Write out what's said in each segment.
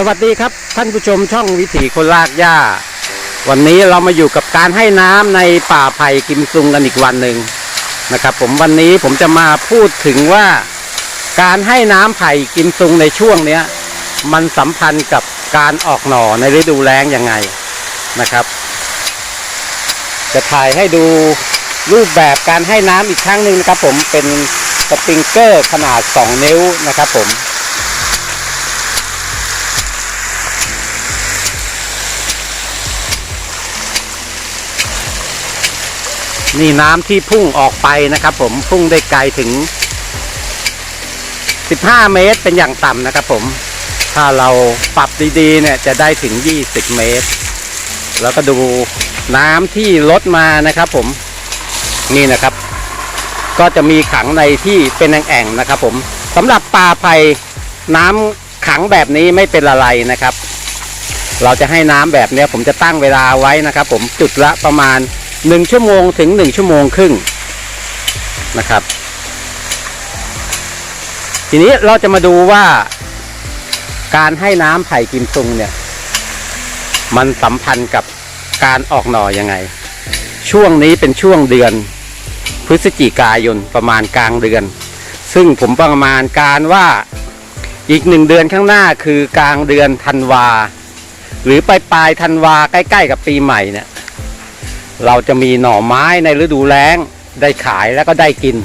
สวัสดีครับท่านผู้ชมช่องวิถีคนลากหญ้า วันนี้เรามาอยู่กับการให้น้ำในป่าไผ่กิมซุงกันอีกวันหนึ่งนะครับ ผมวันนี้ผมจะมาพูดถึงว่า การให้น้ำไผ่กิมซุงในช่วงเนี้ย มันสัมพันธ์กับการออกหน่อในฤดูแล้งยังไงนะครับ จะถ่ายให้ดูรูปแบบการให้น้ำอีกครั้งหนึ่งนะครับ ผมเป็นสปริงเกอร์ขนาด 2 นิ้วนะครับ ผม นี่น้ำที่พุ่งออกไปนะครับ ผมพุ่งได้ไกลถึง 15 เมตรเป็นอย่างต่ำนะครับ ผมถ้าเราปรับดีๆ เนี่ยจะได้ถึง 20 เมตร แล้วก็ดูน้ำที่ลดมานะครับ ผมนี่นะครับ ก็จะมีขังในที่เป็นแอ่งๆนะครับ ผมสำหรับปลาไผ่น้ำขังแบบนี้ไม่เป็นอะไรนะครับ เราจะให้น้ำแบบนี้ผมจะตั้งเวลาไว้นะครับ ผมจุดละประมาณ 1 ชั่วโมงถึง 1 ชั่วโมงครึ่งนะครับ ทีนี้เราจะมาดูว่า การให้น้ำไผ่กิมซุงเนี่ย มันสัมพันธ์กับการออกหน่อยังไง ช่วงนี้เป็นช่วงเดือน พฤศจิกายนประมาณกลางเดือน ซึ่งผมประมาณการว่าอีกหนึ่งเดือนข้างหน้าคือกลางเดือนธันวา หรือปลายปลายธันวาใกล้ ๆ กับปีใหม่เนี่ย เราจะมีหน่อไม้ในฤดูแล้ง ได้ขายแล้วก็ได้กิน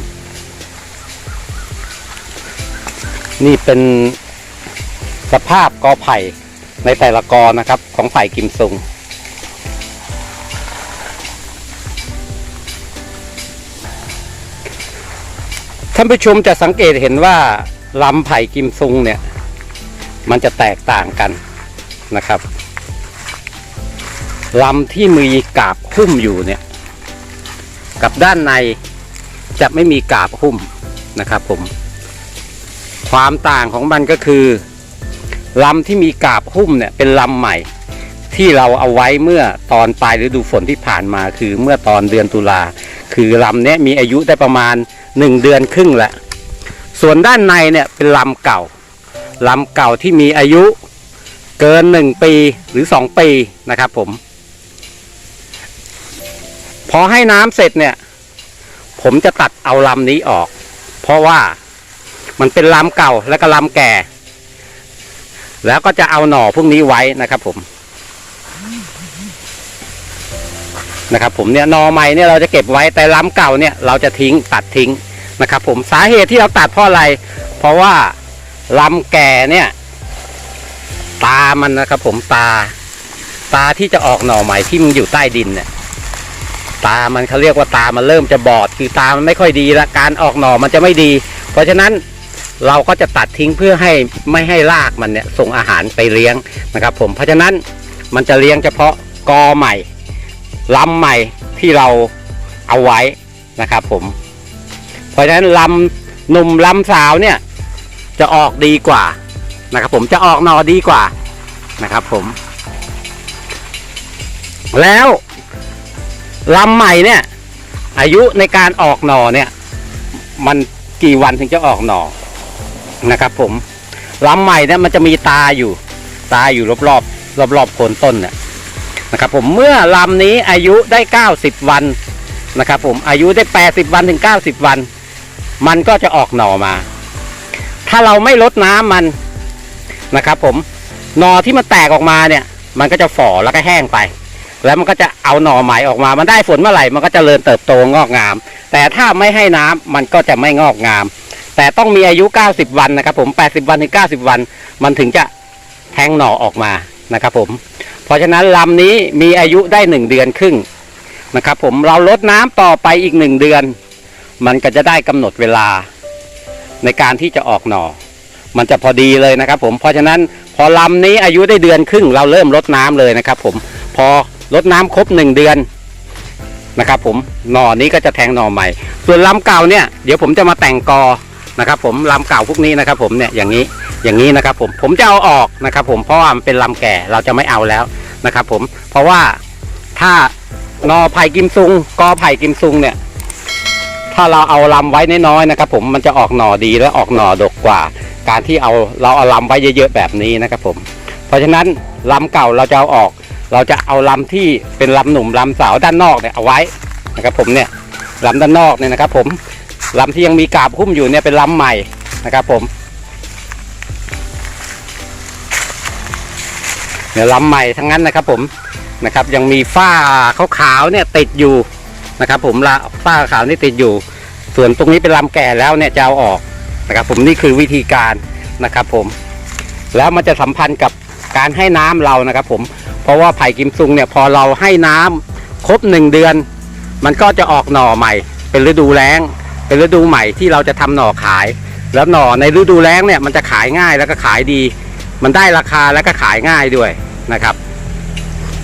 นี่เป็นสภาพกอไผ่ในแต่ละกอนะครับ ของไผ่กิมซุงท่านผู้ชมจะสังเกตเห็นว่าลำไผ่กิมซุงเนี่ย มันจะแตกต่างกันนะครับลำที่มีกาบ หุ้มอยู่เนี่ย กับด้านในจะไม่มีกาบหุ้มนะครับผม ความต่างของมันก็คือลำที่มีกาบหุ้มเนี่ยเป็นลำใหม่ ที่เราเอาไว้เมื่อตอนปลายฤดูฝนที่ผ่านมาคือเมื่อตอนเดือนตุลาคือลำเนี้ยมีอายุได้ประมาณหนึ่งเดือนครึ่งแหละส่วนด้านในเนี่ยเป็นลำเก่าลำเก่าที่มีอายุเกินหนึ่งปีหรือสองปีนะครับผม พอให้น้ำเสร็จเนี่ย ผมจะตัดเอาลำนี้ออก เพราะว่ามันเป็นลำเก่าและก็ลำแก่ แล้วก็จะเอาหน่อพวกนี้ไว้นะครับ ผม นะครับ ผมเนี่ยหน่อใหม่เนี่ยเราจะเก็บไว้แต่ลำเก่าเนี่ย เราจะทิ้งตัดทิ้งนะครับ ผมสาเหตุที่เราตัดเพราะอะไร เพราะว่าลำแก่เนี่ย ตามันนะครับ ผมตา ตาที่จะออกหน่อใหม่ที่มันอยู่ใต้ดินเนี่ย ตามันเขาเรียกว่าตามันเริ่มจะบอดคือตามันไม่ค่อยดีละการออกหน่อมันจะไม่ดี เพราะฉะนั้นเราก็จะตัดทิ้งเพื่อให้ไม่ให้รากมันเนี่ยส่งอาหารไปเลี้ยงนะครับผมเพราะฉะนั้นมันจะเลี้ยงเฉพาะกอใหม่ลำใหม่ที่เราเอาไว้นะครับผม เพราะฉะนั้นลำหนุ่มลำสาวเนี่ยจะออกดีกว่านะครับผมจะออกหนอดีกว่านะครับผม แล้ว ลำใหม่เนี่ย อายุในการออกหน่อเนี่ย มันกี่วันถึงจะออกหน่อนะครับ ผมลำใหม่เนี่ยมันจะมีตาอยู่ ตาอยู่รอบๆรอบๆโคนต้นเนี่ยนะครับ ผมเมื่อลำนี้อายุได้ 90 วันนะครับ ผมอายุได้ 80 วันถึง 90 วัน มันก็จะออกหน่อมา ถ้าเราไม่ลดน้ำมันนะครับ ผมหน่อที่มันแตกออกมาเนี่ย มันก็จะฝ่อแล้วก็แห้งไป แล้วมันก็จะเอาหน่อใหม่ออกมา มันได้ฝนเมื่อไหร่มันก็จเจริญเติบโตงอกงาม แต่ถ้าไม่ให้น้ำมันก็จะไม่งอกงาม แต่ต้องมีอายุ 90 วันนะครับ ผม80วันถึง90 วัน มันถึงจะแทงหน่อออกมานะครับ ผม เพราะฉะนั้นลำนี้มีอายุได้ 1 เดือนครึ่งนะครับ ผมเราลดน้ำต่อไปอีก 1 เดือน มันก็จะได้กำหนดเวลาในการที่จะออกหน่อ มันจะพอดีเลยนะครับ ผมเพราะฉะนั้นพอลำนี้อายุได้เดือนครึ่ง เราเริ่มลดน้ำเลยนะครับ ผมพอ ลดน้ำครบหนึ่งเดือนนะครับ ผมหน่อนี้ก็จะแทงหน่อใหม่ ส่วนลำเก่าเนี่ยเดี๋ยวผมจะมาแต่งกอนะครับ ผมลำเก่าพวกนี้นะครับ ผมเนี่ยอย่างนี้อย่างนี้นะครับ ผมผมจะเอาออกนะครับ ผมเพราะว่ามันเป็นลำแก่เราจะไม่เอาแล้วนะครับ ผมเพราะว่าถ้าหนอไผ่กิมซุงกอไผ่กิมซุงเนี่ย ถ้าเราเอาลำไว้น้อยๆนะครับ ผมมันจะออกหน่อดีและออกหน่อดกกว่า การที่เอาเราเอาลำไว้เยอะๆแบบนี้นะครับ ผม เพราะฉะนั้นลำเก่าเราจะเอาออก เราจะเอาลำที่เป็นลำหนุ่มลำสาวด้านนอกเนี่ยเอาไว้นะครับผมเนี่ยลำด้านนอกเนี่ยนะครับ ผมลำที่ยังมีกาบหุ้มอยู่เนี่ยเป็นลำใหม่นะครับผมเนี่ยลำใหม่ทั้งนั้นนะครับผมนะครับยังมีฝ้าขาวๆเนี่ยติดอยู่นะครับ ผมละฝ้าขาวนี่ติดอยู่ ส่วนตรงนี้เป็นลำแก่แล้วเนี่ยจะเอาออกนะครับ ผมนี่คือวิธีการนะครับ ผม แล้วมันจะสัมพันธ์กับการให้น้ำเรานะครับ ผม เพราะว่าไผ่กิมซุงเนี่ยพอเราให้น้ำครบหนึ่งเดือน มันก็จะออกหน่อใหม่ เป็นฤดูแล้ง เป็นฤดูใหม่ที่เราจะทำหน่อขาย แล้วหน่อในฤดูแล้งเนี่ยมันจะขายง่ายแล้วก็ขายดี มันได้ราคาแล้วก็ขายง่ายด้วยนะครับ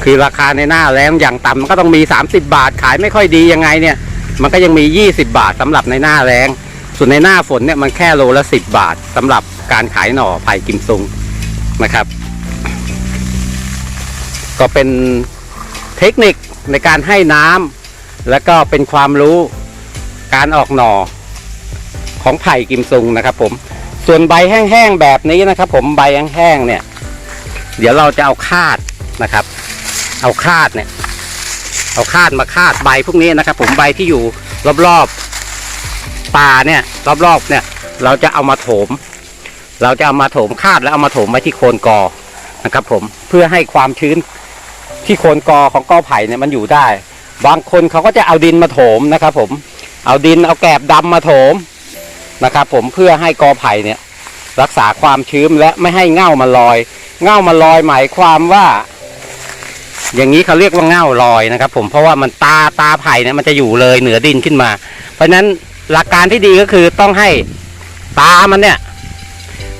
คือราคาในหน้าแล้งอย่างต่ำมันก็ต้องมี 30 บาทขายไม่ค่อยดียังไงเนี่ย มันก็ยังมี 20 บาทสำหรับในหน้าแล้ง ส่วนในหน้าฝนเนี่ยมันแค่โลละ 10 บาทสำหรับการขายหน่อไผ่กิมซุงนะครับ ก็เป็นเทคนิคในการให้น้ำแล้วก็เป็นความรู้การออกหน่อของไผ่กิมซุงนะครับ ผม ส่วนใบแห้งๆแบบนี้นะครับ ผมใบแห้งๆเนี่ย เดี๋ยวเราจะเอาคาดนะครับ เอาคาดเนี่ย เอาคาดมาคาดใบพวกนี้นะครับ ผมใบที่อยู่รอบๆป่าเนี่ยรอบๆเนี่ย เราจะเอามาโถม เราจะเอามาโถมคาดแล้วเอามาโถมไว้ที่โคนกอนะครับ ผมเพื่อให้ความชื้น ที่โคนกอของกอไผ่เนี่ยมันอยู่ได้ บางคนเขาก็จะเอาดินมาโถมนะครับ ผมเอาดินเอาแกบดำมาโถมนะครับ ผมเพื่อให้กอไผ่เนี่ย รักษาความชื้นและไม่ให้เง่ามาลอย เง่ามาลอยหมายความว่า อย่างนี้เขาเรียกว่าเง่าลอยนะครับ ผมเพราะว่ามันตาตาไผ่เนี่ยมันจะอยู่เลยเหนือดินขึ้นมา เพราะฉะนั้นหลักการที่ดีก็คือต้องให้ตามันเนี่ย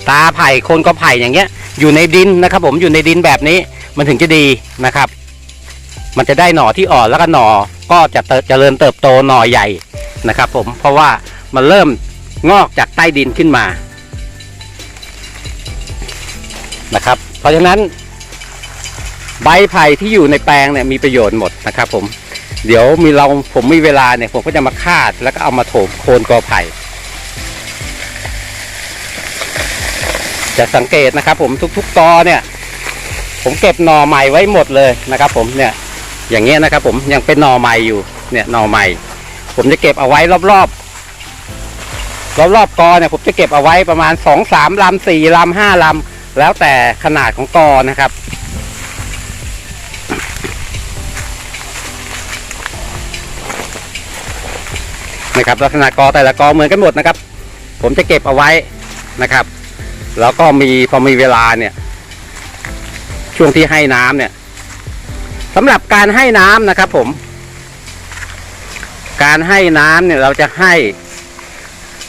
ตาไผ่โคนก็ไผ่อย่างเงี้ย อยู่ในดินนะครับ ผมอยู่ในดินแบบนี้มันถึงจะดีนะครับ มันจะได้หน่อที่อ่อนแล้วก็หน่อก็จะเจริญเติบโตหน่อใหญ่นะครับ ผมเพราะว่ามันเริ่มงอกจากใต้ดินขึ้นมานะครับ เพราะฉะนั้น ใบไผ่ที่อยู่ในแปลงเนี่ยมีประโยชน์หมดนะครับ ผมเดี๋ยวมีเราผมมีเวลาเนี่ยผมก็จะมาคาดแล้วก็เอามาโถมโคนกอไผ่ จะสังเกตนะครับ ผมทุกๆตอเนี่ย ผมเก็บหน่อใหม่ไว้หมดเลยนะครับ ผมเนี่ย อย่างเงี้ยนะครับ ผมยังเป็นหน่อใหม่อยู่เนี่ยหน่อใหม่ ผมจะเก็บเอาไว้รอบๆรอบๆกอเนี่ยผมจะเก็บเอาไว้ประมาณสองสามลำสี่ลำห้าลำแล้วแต่ขนาดของกอนะครับนะครับลักษณะกอแต่ละกอเหมือนกันหมดนะครับ ผมจะเก็บเอาไว้นะครับ แล้วก็มีพอมีเวลาเนี่ย ช่วงที่ให้น้ำเนี่ย สำหรับการให้น้ำนะครับ ผม การให้น้ำเนี่ยเราจะให้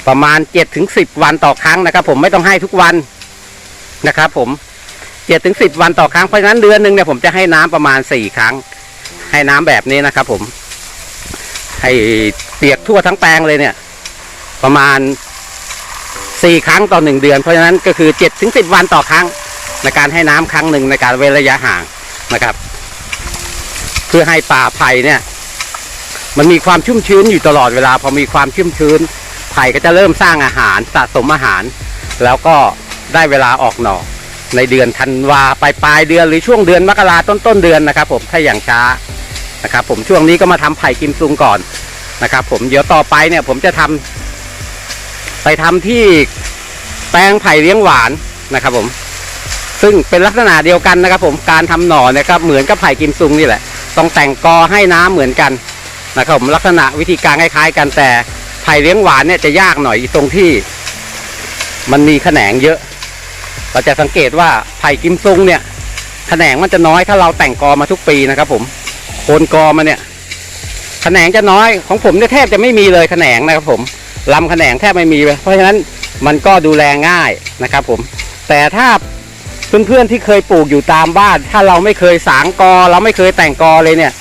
ประมาณเจ็ดถึงสิบวันต่อครั้งนะครับ ผมไม่ต้องให้ทุกวันนะครับ ผมเจ็ดถึงสิบวันต่อครั้งเพราะฉะนั้นเดือนหนึ่งเนี่ยผมจะให้น้ำประมาณสี่ครั้ง ให้น้ำแบบนี้นะครับ ผม ให้เปียกทั่วทั้งแปลงเลยเนี่ย ประมาณสี่ครั้งต่อหนึ่งเดือน เพราะฉะนั้นก็คือเจ็ดถึงสิบวันต่อครั้ง ในการให้น้ำครั้งหนึ่งในการเว้นระยะห่างนะครับ เพื่อให้ป่าไผ่เนี่ย มันมีความชุ่มชื้นอยู่ตลอดเวลา พอมีความชุ่มชื้น ไผ่ก็จะเริ่มสร้างอาหารสะสมอาหาร แล้วก็ได้เวลาออกหน่อในเดือนธันวาปลายปลายเดือนหรือช่วงเดือนมกราต้นต้นเดือนนะครับ ผมถ้าอย่างช้านะครับ ผมช่วงนี้ก็มาทำไผ่กิมซุงก่อนนะครับ ผมเดี๋ยวต่อไปเนี่ย ผมจะทำไปทำที่แปลงไผ่เลี้ยงหวานนะครับ ผม ซึ่งเป็นลักษณะเดียวกันนะครับ ผมการทำหน่อเนี่ยครับเหมือนกับไผ่กิมซุงนี่แหละ ต้องแต่งกอให้น้ำเหมือนกันนะครับผมลักษณะวิธีการคล้ายๆกันแต่ไผ่เลี้ยงหวานเนี่ยจะยากหน่อยตรงที่มันมีแขนงเยอะ เราจะสังเกตว่าไผ่กิมซุงเนี่ยแขนงมันจะน้อยถ้าเราแต่งกอมาทุกปีนะครับ ผมโคนกอมาเนี่ยแขนงจะน้อยของผมเนี่ยแทบจะไม่มีเลยแขนงนะครับผมลำแขนงแทบไม่มีเลยเพราะฉะนั้นมันก็ดูแลง่ายนะครับผมแต่ถ้า เพื่อนๆที่เคยปลูกอยู่ตามบ้าน ถ้าเราไม่เคยสางกอ เราไม่เคยแต่งกอเลยเนี่ย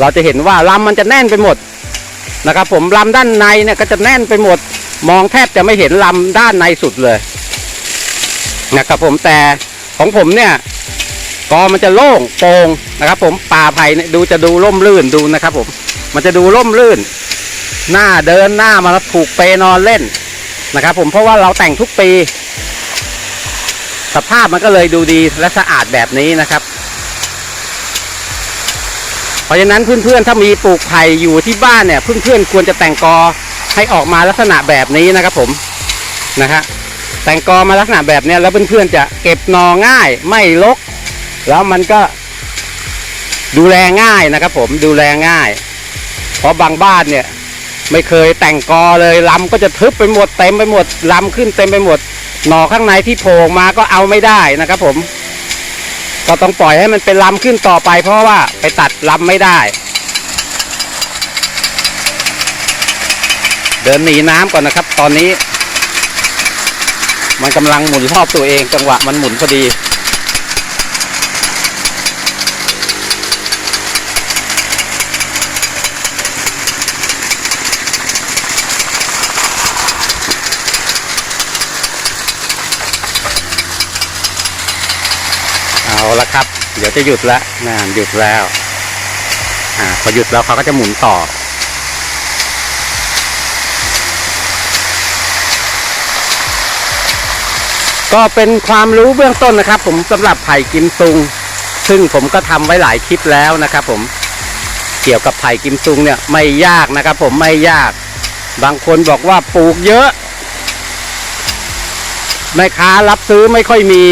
เราจะเห็นว่าลำมันจะแน่นไปหมดนะครับ ผมลำด้านในเนี่ยก็จะแน่นไปหมด มองแทบจะไม่เห็นลำด้านในสุดเลยนะครับผมแต่ของผมเนี่ยกอมันจะโล่งโปร่งนะครับ ผมป่าไผ่เนี่ยดูจะดูร่มรื่นดูนะครับ ผม มันจะดูร่มรื่น หน้าเดินหน้ามาผูกเปนอนเล่นนะครับ ผมเพราะว่าเราแต่งทุกปี สภาพมันก็เลยดูดีและสะอาดแบบนี้นะครับ เพราะฉะนั้นเพื่อนๆถ้ามีปลูกไผ่อยู่ที่บ้านเนี่ยเพื่อนๆควรจะแต่งกอให้ออกมาลักษณะแบบนี้นะครับผมนะฮะแต่งกอมาลักษณะแบบเนี้ยแล้วเพื่อนๆจะเก็บนอง่ายไม่รกแล้วมันก็ดูแลง่ายนะครับผมดูแลง่าย เพราะบางบ้านเนี่ย ไม่เคยแต่งกอเลยลำก็จะทึบไปหมดเต็มไปหมดลำขึ้นเต็มไปหมด หน่อข้างในที่โผล่มาก็เอาไม่ได้นะครับ ผม ก็ต้องปล่อยให้มันเป็นลำขึ้นต่อไป เพราะว่าไปตัดลำไม่ได้ เดินหนีน้ำก่อนนะครับ ตอนนี้ มันกำลังหมุนรอบตัวเองจังหวะมันหมุนพอดี เอาละครับ เดี๋ยวจะหยุดแล้วนานหยุดแล้ว อ่าพอหยุดแล้วเขาก็จะหมุนต่อ ก็เป็นความรู้เบื้องต้นนะครับ ผมสำหรับไผ่กิมซุง ซึ่งผมก็ทำไว้หลายคลิปแล้วนะครับผมเกี่ยวกับไผ่กิมซุงเนี่ยไม่ยากนะครับ ผมไม่ยาก บางคนบอกว่าปลูกเยอะแม่ค้ารับซื้อไม่ค่อยมี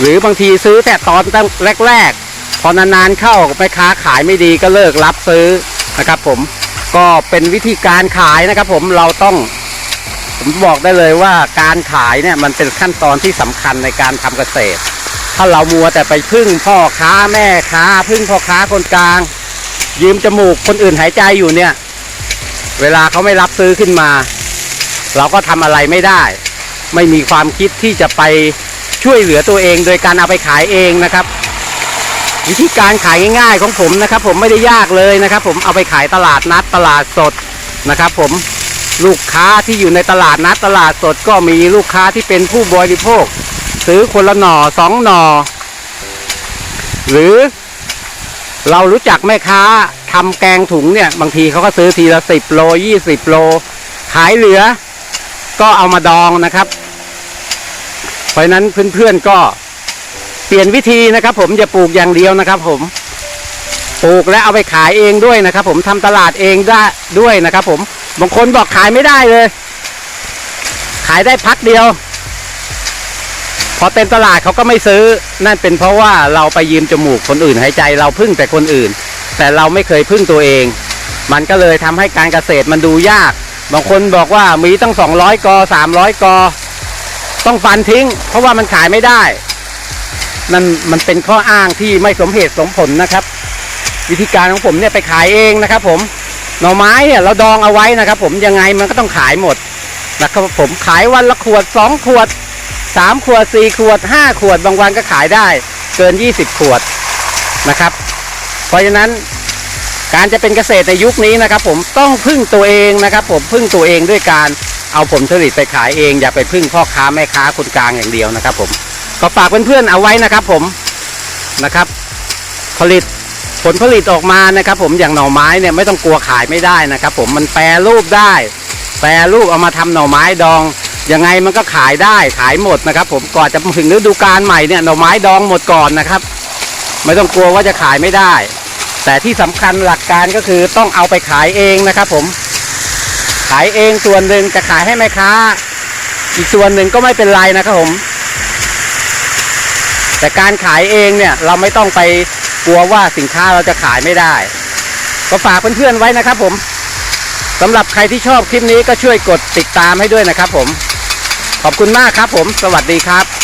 หรือบางทีซื้อแต่ตอนตั้งแรก ๆ พอนานๆเข้าแม่ค้าขายไม่ดีก็เลิกรับซื้อนะครับ ผมก็เป็นวิธีการขายนะครับ ผมเราต้องผมบอกได้เลยว่าการขายเนี่ยมันเป็นขั้นตอนที่สำคัญในการทำเกษตร ถ้าเรามัวแต่ไปพึ่งพ่อค้าแม่ค้า พึ่งพ่อค้าคนกลาง ยืมจมูกคนอื่นหายใจอยู่เนี่ย เวลาเขาไม่รับซื้อขึ้นมา เราก็ทำอะไรไม่ได้ ไม่มีความคิดที่จะไป ช่วยเหลือตัวเอง โดยการเอาไปขายเองนะครับ วิธีการขายง่ายๆของผมนะครับ ผมไม่ได้ยากเลยนะครับ ผมเอาไปขายตลาดนัดตลาดสดนะครับ ผมลูกค้าที่อยู่ในตลาดนัดตลาดสดก็มีลูกค้าที่เป็นผู้บริโภค ซื้อคนละหน่อสองหน่อ หรือเรารู้จักแม่ค้าทำแกงถุงเนี่ย บางทีเขาก็ซื้อทีละสิบโลยี่สิบโล ขายเหลือ ก็เอามาดองนะครับ ราะนั้นเพื่อนๆก็เปลี่ยนวิธีนะครับ ผมอย่าปลูกอย่างเดียวนะครับ ผมปลูกและเอาไปขายเองด้วยนะครับ ผมทำตลาดเองได้ด้วยนะครับ ผมบางคนบอกขายไม่ได้เลย ขายได้พักเดียว พอเต็มตลาดเขาก็ไม่ซื้อ นั่นเป็นเพราะว่าเราไปยืมจมูกคนอื่นหายใจเราพึ่งแต่คนอื่น แต่เราไม่เคยพึ่งตัวเอง มันก็เลยทำให้การเกษตรมันดูยาก บางคนบอกว่ามีตั้งสองร้อยกอสามร้อยกอ ต้องฟันทิ้ง เพราะว่ามันขายไม่ได้นั่นมันเป็นข้ออ้างที่ไม่สมเหตุสมผลนะครับ วิธีการของผมเนี่ยไปขายเองนะครับ ผมหน่อไม้เนี่ยเราดองเอาไว้นะครับ ผมยังไงมันก็ต้องขายหมดนะครับผมขายวันละขวดสองขวดสามขวดสี่ขวดห้าขวด บางวันก็ขายได้ เกินยี่สิบขวดนะครับ เพราะฉะนั้นการจะเป็นเกษตรในยุคนี้นะครับ ผมต้องพึ่งตัวเองนะครับ ผมพึ่งตัวเองด้วยการ เอาผลผลิตไปขายเองอย่าไปพึ่งพ่อค้าแม่ค้าคนกลางอย่างเดียวนะครับ ผมก็ฝากเพื่อนๆเอาไว้นะครับ ผมนะครับ ผลิตผลผลิตออกมานะครับ ผมอย่างหน่อไม้เนี่ยไม่ต้องกลัวขายไม่ได้นะครับ ผมมันแปรรูปได้ แปรรูปเอามาทำหน่อไม้ดองยังไงมันก็ขายได้ขายหมดนะครับ ผมก่อนจะถึงฤดูกาลใหม่เนี่ยหน่อไม้ดองหมดก่อนนะครับ ไม่ต้องกลัวว่าจะขายไม่ได้ แต่ที่สำคัญหลักการก็คือต้องเอาไปขายเองนะครับ ผม ขายเองส่วนหนึ่งจะขายให้แม่ค้า อีกส่วนหนึ่งก็ไม่เป็นไรนะครับผม แต่การขายเองเนี่ยเราไม่ต้องไปกลัวว่าสินค้าเราจะขายไม่ได้ ก็ฝากเพื่อนๆไว้นะครับผมสำหรับใครที่ชอบคลิปนี้ก็ช่วยกดติดตามให้ด้วยนะครับผม ขอบคุณมากครับผม สวัสดีครับ